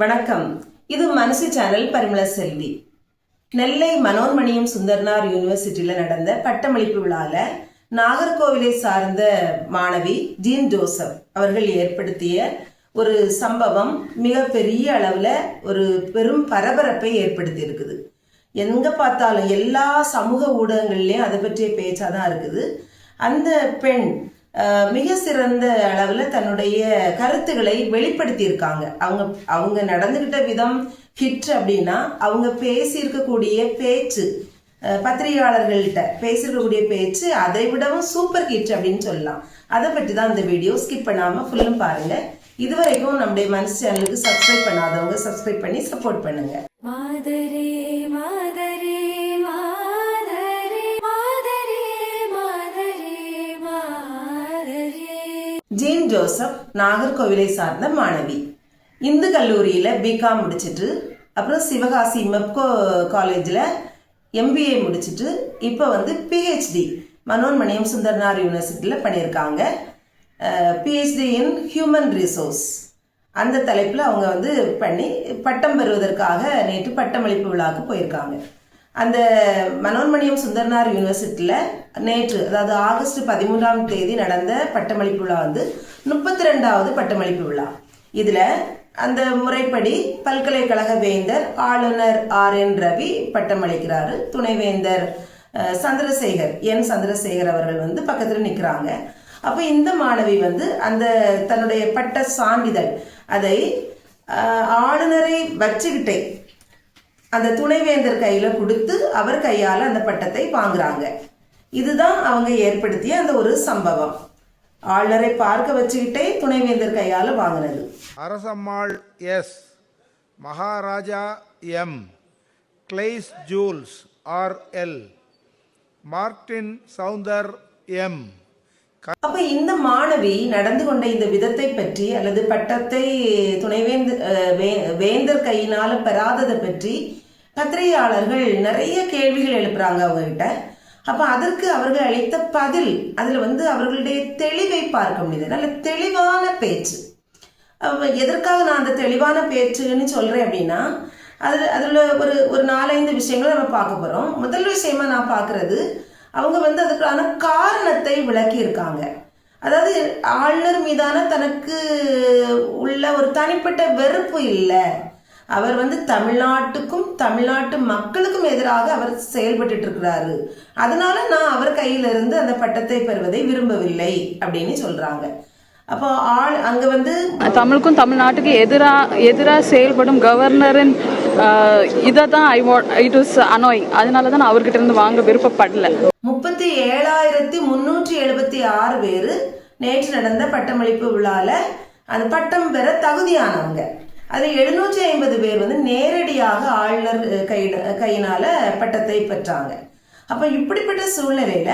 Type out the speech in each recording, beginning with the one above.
வணக்கம். இது மனசு சேனல் பரிமள செல்வி. நெல்லை மனோன்மணியம் சுந்தர்னார் யூனிவர்சிட்டியில் நடந்த பட்டமளிப்பு விழால நாகர்கோவிலை சார்ந்த மாணவி ஜீன் ஜோசப் அவர்கள் ஏற்படுத்திய ஒரு சம்பவம் மிக பெரிய அளவில் ஒரு பெரும் பரபரப்பை ஏற்படுத்தி இருக்குது எங்க பார்த்தாலும் எல்லா சமூக ஊடகங்கள்லேயும் அதை பற்றிய பேச்சாக தான் இருக்குது. அந்த பெண் மிக சிறந்த அளவில் தன்னுடைய கருத்துக்களை வெளிப்படுத்தியிருக்காங்க. அவங்க அவங்க நடந்துகிட்ட விதம் ஹிட் அப்படின்னா அவங்க பேசியிருக்கக்கூடிய பேச்சு அஹ், பத்திரிகையாளர்கள்ட்ட பேசியிருக்கக்கூடிய பேச்சு அதை விடவும் சூப்பர் ஹிட் அப்படின்னு சொல்லலாம். அதை பற்றி தான் இந்த வீடியோ ஸ்கிப் பண்ணாமல் ஃபுல்லும் பாருங்க. இதுவரைக்கும் நம்முடைய மனசு சேனலுக்கு சப்ஸ்கிரைப் பண்ணாதவங்க சப்ஸ்கிரைப் பண்ணி சப்போர்ட் பண்ணுங்க. ஜீன் ஜோசப் நாகர்கோவிலை சார்ந்த மாணவி. இந்து கல்லூரியில் பிகாம் முடிச்சிட்டு அப்புறம் சிவகாசி மெப்கோ காலேஜில் எம்பிஏ முடிச்சிட்டு இப்போ வந்து பிஹெச்டி மனோன்மணியம் சுந்தர்னார் யூனிவர்சிட்டியில் பண்ணியிருக்காங்க. பிஹெச்டி இன் ஹியூமன் ரிசோர்ஸ் அந்த தலைப்பில் அவங்க வந்து பண்ணி பட்டம் பெறுவதற்காக நேற்று பட்டமளிப்பு விழாவுக்கு போயிருக்காங்க. அந்த மனோன்மணியம் சுந்தர்னார் யூனிவர்சிட்டியில் நேற்று அதாவது ஆகஸ்ட் பதிமூன்றாம் தேதி நடந்த பட்டமளிப்பு விழா வந்து முப்பத்தி ரெண்டாவது பட்டமளிப்பு விழா. இதில் அந்த முறைப்படி பல்கலைக்கழக வேந்தர் ஆளுநர் ஆர் என் ரவி பட்டமளிக்கிறாரு. துணைவேந்தர் சந்திரசேகர் என் சந்திரசேகர் அவர்கள் வந்து பக்கத்தில் நிற்கிறாங்க அப்போ இந்த மாணவி வந்து அந்த தன்னுடைய பட்ட சான்றிதழ் அதை ஆளுநரை வச்சுக்கிட்டே அந்த துணைவேந்தர் கையில கொடுத்து அவர் கையால அந்த பட்டத்தை வாங்குறாங்க. இதுதான் அவங்க ஏற்படுத்திய அந்த ஒரு சம்பவம். ஆளுநரை பார்க்க வச்சுக்கிட்டே துணைவேந்தர் கையால வாங்கினது. Arasammal S. Maharaja M. கிளைஸ் Jules R. L. Martin Soundar M. அப்ப இந்த மாணவி நடந்து கொண்ட இந்த விதத்தை பற்றி அல்லது பட்டத்தை துணைவேந்தர் அஹ், வே- வேந்தர் கையினால பெறாததை பற்றி பத்திரிகையாளர்கள் நிறைய கேள்விகள் எழுப்புறாங்க அவங்ககிட்ட. அப்ப அதற்கு அவர்கள் அளித்த பதில் அதுல வந்து அவர்களுடைய தெளிவை பார்க்க முடியுது. நல்ல தெளிவான பேச்சு. எதற்காக நான் அந்த தெளிவான பேச்சுன்னு சொல்றேன் அப்படின்னா அதில் அதில் ஒரு ஒரு நாலஞ்சு விஷயங்களை நம்ம பார்க்க போகிறோம் முதல் விஷயமா நான் பார்க்குறது அவங்க வந்து அதுக்கான காரணத்தை விளக்கியிருக்காங்க. அதாவது ஆளுநர் மீதான தனக்கு உள்ள ஒரு தனிப்பட்ட வெறுப்பு இல்லை. அவர் வந்து தமிழ்நாட்டுக்கும் தமிழ்நாட்டு மக்களுக்கும் எதிராக அவர் செயல்பட்டு இருக்கிறாரு அதனால நான் அவர் கையிலிருந்து அந்த பட்டத்தை பெறுவதை விரும்பவில்லை அப்படின்னு சொல்றாங்க. அப்போ ஆள் அங்க வந்து தமிழுக்கும் தமிழ்நாட்டுக்கு எதிரா எதிராக செயல்படும் கவர்னரின் இதை தான் I what it is annoying அதனால தான் நான் அவர்கிட்ட இருந்து வாங்க விருப்பப்படல. முப்பத்தி ஏழாயிரத்தி முன்னூற்றி எழுபத்தி ஆறு பேர் நேற்று நடந்த பட்டமளிப்பு விழால அந்த பட்டம் பெற தகுதியானவங்க. அதில் எழுநூற்றி ஐம்பது பேர் வந்து நேரடியாக ஆளுநர் கை கையினால பட்டத்தை பெற்றாங்க. அப்போ இப்படிப்பட்ட சூழ்நிலையில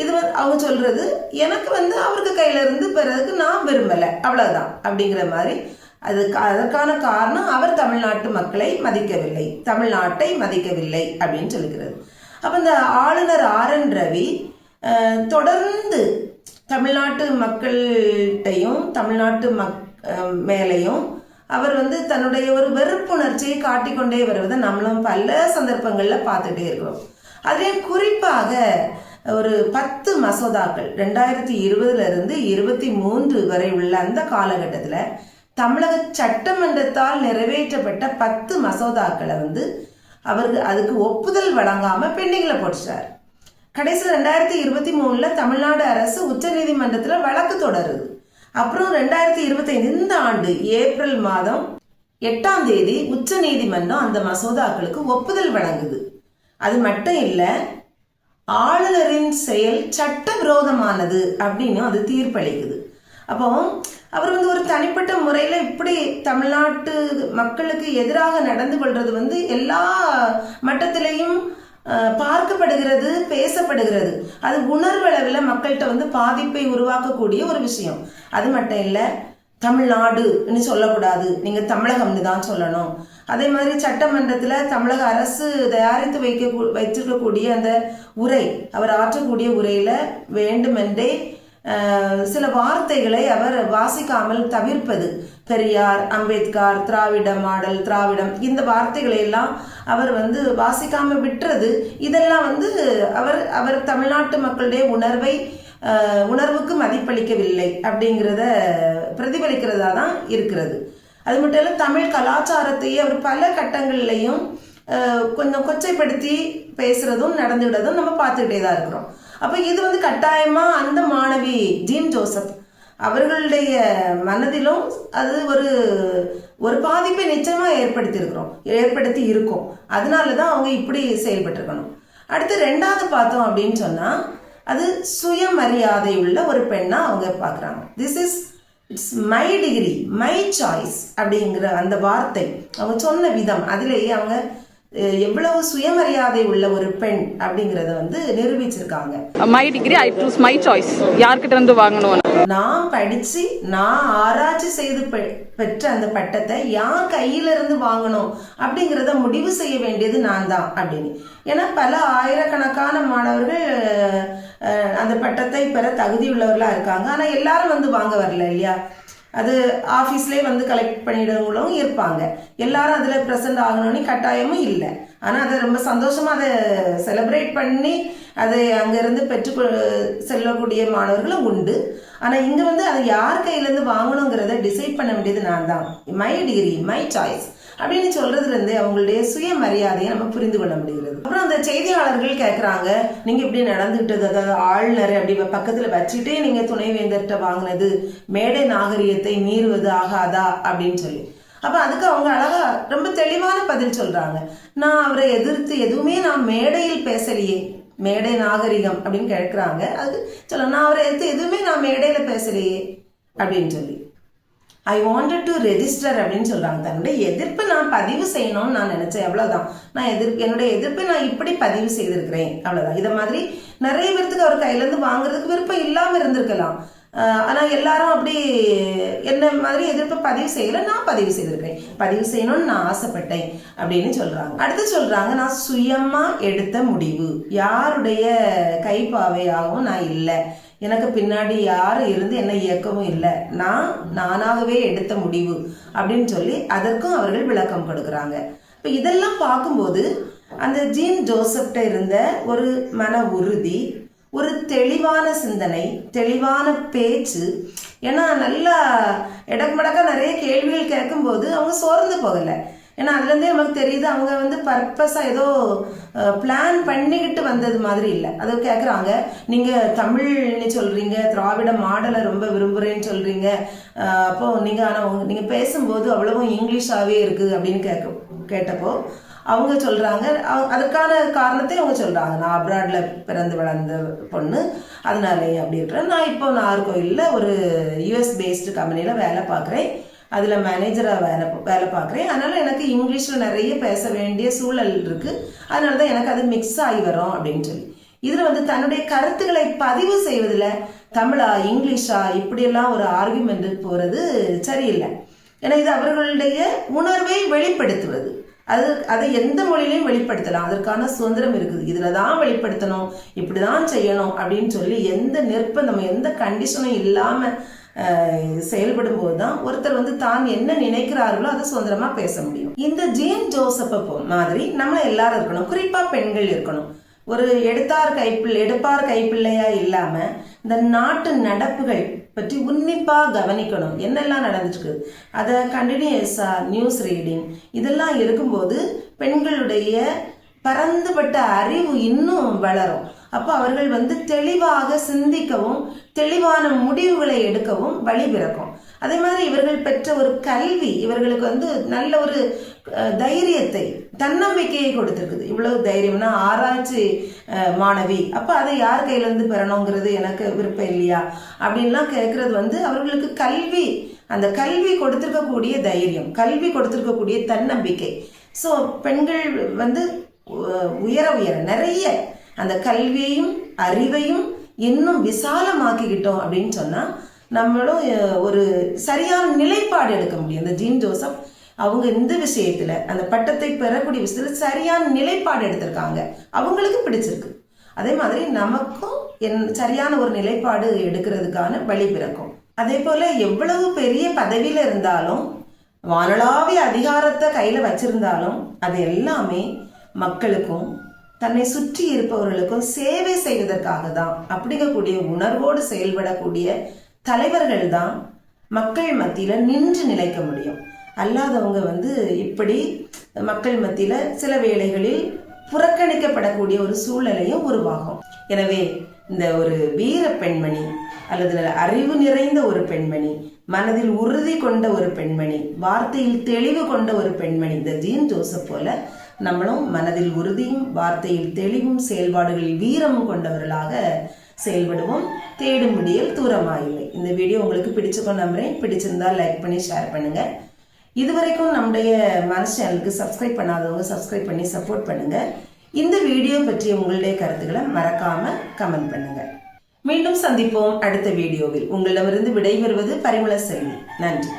இது வந்து அவங்க சொல்றது எனக்கு வந்து அவருக்கு கையில இருந்து பெறதுக்கு நான் விரும்பலை. அவ்வளவுதான். அப்படிங்கிற மாதிரி அது அதற்கான காரணம் அவர் தமிழ்நாட்டு மக்களை மதிக்கவில்லை. தமிழ்நாட்டை மதிக்கவில்லை அப்படின்னு சொல்லுகிறது. அப்ப இந்த ஆளுநர் ஆர் என் ரவி தொடர்ந்து தமிழ்நாட்டு மக்கள்கிட்டையும் தமிழ்நாட்டு மக் மேலையும் அவர் வந்து தன்னுடைய ஒரு வெறுப்புணர்ச்சியை காட்டிக்கொண்டே வருவதை நம்மளும் பல சந்தர்ப்பங்களில் பார்த்துட்டே இருக்கிறோம். அதிலே குறிப்பாக ஒரு பத்து மசோதாக்கள் ரெண்டாயிரத்தி இருபதுல இருந்து இருபத்தி மூன்று வரை உள்ள அந்த காலகட்டத்தில் தமிழக சட்டமன்றத்தால் நிறைவேற்றப்பட்ட பத்து மசோதாக்களை வந்து அவருக்கு அதுக்கு ஒப்புதல் வழங்காம பெண்டிங்ல போட்டுட்டார். கடைசி ரெண்டாயிரத்தி இருபத்தி மூணுல தமிழ்நாடு அரசு உச்சநீதிமன்றத்தில் வழக்கு தொடருது. அப்புறம் ரெண்டாயிரத்தி இருபத்தைந்து இந்த ஆண்டு ஏப்ரல் மாதம் எட்டாம் தேதி உச்ச நீதிமன்றம் அந்த மசோதாக்களுக்கு ஒப்புதல் வழங்குது. அது மட்டும் இல்லை ஆளுநரின் செயல் சட்டவிரோதமானது அப்படின்னு அது தீர்ப்பளிக்குது. அப்போ அவர் வந்து ஒரு தனிப்பட்ட முறையில் இப்படி தமிழ்நாட்டு மக்களுக்கு எதிராக நடந்து கொள்வது வந்து எல்லா மட்டத்திலையும் பார்க்கப்படுகிறது பேசப்படுகிறது. அது உணர்வளவில் மக்கள்கிட்ட வந்து பாதிப்பை உருவாக்கக்கூடிய ஒரு விஷயம். அது மட்டும் இல்லை தமிழ்நாடுன்னு சொல்லக்கூடாது. நீங்கள் தமிழகம்னு தான் சொல்லணும். அதே மாதிரி சட்டமன்றத்தில் தமிழக அரசு தயாரித்து வைக்க வைத்திருக்கக்கூடிய அந்த உரை அவர் ஆற்றக்கூடிய உரையில வேண்டுமென்றே சில வார்த்தைகளை அவர் வாசிக்காமல் தவிர்ப்பது. பெரியார் அம்பேத்கர் திராவிட மாடல் திராவிடம் இந்த வார்த்தைகளை எல்லாம் அவர் வந்து வாசிக்காம விட்டுறது. இதெல்லாம் வந்து அவர் அவர் தமிழ்நாட்டு மக்களுடைய உணர்வை உணர்வுக்கு மதிப்பளிக்கவில்லை அப்படிங்கிறத பிரதிபலிக்கிறதா தான் இருக்கிறது. அது மட்டும் இல்லை தமிழ் கலாச்சாரத்தையே அவர் பல கட்டங்கள்லையும் கொஞ்சம் கொச்சைப்படுத்தி பேசுறதும் நடந்துவிடுறதும் நம்ம பார்த்துக்கிட்டே தான் இருக்கிறோம். அப்போ இது வந்து கட்டாயமாக அந்த மாணவி ஜீன் ஜோசப் அவர்களுடைய மனதிலும் அது ஒரு ஒரு பாதிப்பை நிச்சயமாக ஏற்படுத்தியிருக்கிறோம். ஏற்படுத்தி இருக்கும். அதனால தான் அவங்க இப்படி செயல்பட்டுருக்கணும். அடுத்து ரெண்டாவது பார்த்தோம் அப்படின்னு சொன்னால் அது சுயமரியாதை உள்ள ஒரு பெண்ணாக அவங்க பார்க்குறாங்க. This is it's my degree my choice அப்படிங்கிற அந்த வார்த்தை. அவங்க சொன்ன விதம் அதிலேயே அவங்க எவ்வளவு சுயமரியாதை உள்ள ஒரு பெண் அப்படிங்கிறத வந்து நிரூபிச்சிருக்காங்க. My degree I choose my choice யார்கிட்ட இருந்து வாங்கணும் நான் படிச்சு நான் ஆராய்ச்சி செய்து பெற்ற அந்த பட்டத்தை யார் கையில இருந்து வாங்கணும் அப்படிங்கிறத முடிவு செய்ய வேண்டியது நான் தான் அப்படின்னு. ஏன்னா பல ஆயிரக்கணக்கான மாணவர்கள் அந்த பட்டத்தை பெற தகுதியுள்ளவர்களாக இருக்காங்க. ஆனால் எல்லாரும் வந்து வாங்க வரல இல்லையா? அது ஆஃபீஸ்லேயே வந்து கலெக்ட் பண்ணிடுறவங்களும் இருப்பாங்க. எல்லாரும் அதில் ப்ரெசென்ட் ஆகணும்னு கட்டாயமும் இல்லை. ஆனால் அதை ரொம்ப சந்தோஷமாக அதை செலிப்ரேட் பண்ணி அதை அங்கேருந்து பெற்று செல்லக்கூடிய மாணவர்களும் உண்டு. ஆனால் இங்கே வந்து அதை யார் கையிலேருந்து வாங்கணுங்கிறத டிசைட் பண்ண வேண்டியது நான் தான் மை டிகிரி மை சாய்ஸ் அப்படின்னு சொல்கிறதுலேருந்து அவங்களுடைய சுயமரியாதையை நம்ம புரிந்து கொள்ள முடியும் அப்புறம் அந்த செய்தியாளர்கள் கேட்குறாங்க நீங்கள் இப்படி நடந்துக்கிட்டது அதாவது ஆளுநர் அப்படி பக்கத்தில் வச்சுட்டே நீங்கள் துணைவேந்தர்கிட்ட வாங்கினது மேடை நாகரிகத்தை மீறுவது ஆகாதா? அப்படின்னு சொல்லி. அப்போ அதுக்கு அவங்க அழகா ரொம்ப தெளிவான பதில் சொல்றாங்க. நான் அவரை எதிர்த்து எதுவுமே நான் மேடையில் பேசலையே மேடை நாகரிகம் அப்படின்னு கேட்குறாங்க அது சொல்ல நான் அவரை எதிர்த்து எதுவுமே நான் மேடையில பேசலையே அப்படின்னு சொல்லி. ஐ வாண்டட் டு ரெஜிஸ்டர் அப்படின்னு சொல்கிறாங்க தன்னுடைய எதிர்ப்பை நான் பதிவு செய்யணும்னு நான் நினச்சேன். அவ்வளோதான் நான் எதிர்ப்பு என்னுடைய எதிர்ப்பை நான் இப்படி பதிவு செய்திருக்கிறேன். அவ்வளோதான் இதை மாதிரி நிறைய பேர்த்துக்கு அவர் கையிலேருந்து வாங்குறதுக்கு விருப்பம் இல்லாமல் இருந்திருக்கலாம். ஆனால் எல்லாரும் அப்படி என்ன மாதிரி எதிர்ப்பு பதிவு செய்யல. நான் பதிவு செய்திருக்கேன் பதிவு செய்யணும்னு நான் ஆசைப்பட்டேன் அப்படின்னு சொல்கிறாங்க அடுத்து சொல்கிறாங்க நான் சுயமாக எடுத்த முடிவு. யாருடைய கைப்பாவையாகவும் நான் இல்லை. எனக்கு பின்னாடி யாரும் இருந்து என்ன இயக்கவும் இல்லை. நான் நானாகவே எடுத்த முடிவு அப்படின்னு சொல்லி அதற்கும் அவர்கள் விளக்கம் கொடுக்குறாங்க. இப்போ இதெல்லாம் பார்க்கும்போது அந்த ஜீன் ஜோசப்ட இருந்த ஒரு மன உறுதி ஒரு தெளிவான சிந்தனை தெளிவான பேச்சு ஏன்னா நல்லா இடமடக்கா நிறைய கேள்விகள் கேட்கும்போது அவங்க சோர்ந்து போகலை. ஏன்னா அதுலேருந்தே நமக்கு தெரியுது அவங்க வந்து பர்பஸாக ஏதோ பிளான் பண்ணிக்கிட்டு வந்தது மாதிரி இல்லை. அது கேட்குறாங்க நீங்கள் தமிழ்னு சொல்கிறீங்க திராவிட மாடலை ரொம்ப விரும்புகிறேன்னு சொல்கிறீங்க அப்போ நீங்கள் ஆனால் நீங்கள் பேசும்போது அவ்வளவும் இங்கிலீஷாகவே இருக்குது அப்படின்னு கேட்க கேட்டப்போ அவங்க சொல்கிறாங்க அதுக்கான காரணத்தையும் அவங்க சொல்கிறாங்க நான் அப்ராடில் பிறந்து வளர்ந்த பொண்ணு அதனாலே அப்படின்றேன் நான் இப்போ நாகர்கோயிலில் ஒரு யூஎஸ் பேஸ்டு கம்பெனியில் வேலை பார்க்குறேன். அதில் மேனேஜராக வேலை வேலை பார்க்குறேன். அதனால் எனக்கு இங்கிலீஷில் நிறைய பேச வேண்டிய சூழல் இருக்குது அதனால தான் எனக்கு அது மிக்ஸ் ஆகி வரும் அப்படின்னு சொல்லி. இதில் வந்து தன்னுடைய கருத்துக்களை பதிவு செய்வதில் தமிழா இங்கிலீஷா இப்படியெல்லாம் ஒரு ஆர்குமெண்ட் போகிறது சரியில்லை. ஏன்னா இது அவர்களுடைய உணர்வை வெளிப்படுத்துவது. அது அதை எந்த மொழியிலையும் வெளிப்படுத்தலாம். அதற்கான சுதந்திரம் இருக்குது. இதில் தான் வெளிப்படுத்தணும். இப்படி தான் செய்யணும் அப்படின்னு சொல்லி எந்த நிர்பந்தம் எந்த கண்டிஷனும் இல்லாமல் செயல்படும்போது தான் ஒருத்தர் வந்து தான் என்ன நினைக்கிறார்களோ அதை சுதந்திரமா பேச முடியும். இந்த ஜேன் ஜோசப்ப மாதிரி நம்ம எல்லாரும் இருக்கணும். குறிப்பா பெண்கள் இருக்கணும். ஒரு எடுத்தார் கைப்பிள்ளை எடுப்பார் கைப்பிள்ளையா இல்லாம இந்த நாட்டு நடப்புகள் பற்றி உன்னிப்பா கவனிக்கணும். என்னெல்லாம் நடந்துட்டு அதை கண்டினியூஸா நியூஸ் ரீடிங் இதெல்லாம் இருக்கும்போது பெண்களுடைய பரந்துபட்ட அறிவு இன்னும் வளரும். அப்போ அவர்கள் வந்து தெளிவாக சிந்திக்கவும் தெளிவான முடிவுகளை எடுக்கவும் வழிபிறக்கும் அதே மாதிரி இவர்கள் பெற்ற ஒரு கல்வி இவர்களுக்கு வந்து நல்ல ஒரு தைரியத்தை தன்னம்பிக்கையை கொடுத்துருக்குது. இவ்வளவு தைரியம்னா ஆராய்ச்சி மாணவி அப்போ அதை யார் கையிலேருந்து பெறணுங்கிறது எனக்கு விருப்பம் இல்லையா? அப்படின்லாம் கேட்குறது வந்து அவர்களுக்கு கல்வி அந்த கல்வி கொடுத்துருக்கக்கூடிய தைரியம் கல்வி கொடுத்துருக்கக்கூடிய தன்னம்பிக்கை. ஸோ பெண்கள் வந்து உயர உயர நிறைய அந்த கல்வியையும் அறிவையும் இன்னும் விசாலமாக்கிக்கிட்டோம் அப்படின்னு சொன்னா நம்மளும் ஒரு சரியான நிலைப்பாடு எடுக்க முடியும். இந்த ஜீன் ஜோசப் அவங்க இந்த விஷயத்துல அந்த பட்டத்தை பெறக்கூடிய விஷயத்துல சரியான நிலைப்பாடு எடுத்திருக்காங்க. அவங்களுக்கு பிடிச்சிருக்கு. அதே மாதிரி நமக்கும் என் சரியான ஒரு நிலைப்பாடு எடுக்கிறதுக்கான வழி பிறக்கும். அதே போல எவ்வளவு பெரிய பதவியில இருந்தாலும் வானளாவிய அதிகாரத்தை கையில வச்சிருந்தாலும் அது எல்லாமே மக்களுக்கும் தன்னை சுற்றி இருப்பவர்களுக்கும் சேவை செய்வதற்காக தான் அப்படிங்கக்கூடிய உணர்வோடு செயல்படக்கூடிய தலைவர்கள் தான் மக்கள் மத்தியில நின்று நிலைக்க முடியும். அல்லாதவங்க வந்து இப்படி மக்கள் மத்தியில சில வேளைகளில் புறக்கணிக்கப்படக்கூடிய ஒரு சூழ்நிலையும் உருவாகும். எனவே இந்த ஒரு வீர பெண்மணி அல்லது அறிவு நிறைந்த ஒரு பெண்மணி மனதில் உறுதி கொண்ட ஒரு பெண்மணி வார்த்தையில் தெளிவு கொண்ட ஒரு பெண்மணி இந்த ஜீன் ஜோசப் போல நம்மளும் மனதில் உறுதியும் வார்த்தையில் தெளிவும் செயல்பாடுகளில் வீரமும் கொண்டவர்களாக செயல்படுவோம். தேடும் முடியல் தூரமாயில்லை. இந்த வீடியோ உங்களுக்கு பிடிச்சுக்கோ நம்புறேன். பிடிச்சிருந்தா லைக் பண்ணி ஷேர் பண்ணுங்க. இதுவரைக்கும் நம்முடைய மனசு சேனலுக்கு சப்ஸ்கிரைப் பண்ணாதவங்க சப்ஸ்கிரைப் பண்ணி சப்போர்ட் பண்ணுங்க. இந்த வீடியோ பற்றிய உங்களுடைய கருத்துக்களை மறக்காம கமெண்ட் பண்ணுங்க. மீண்டும் சந்திப்போம் அடுத்த வீடியோவில். உங்களிடமிருந்து விடைபெறுவது பரிமள செல்வி. நன்றி.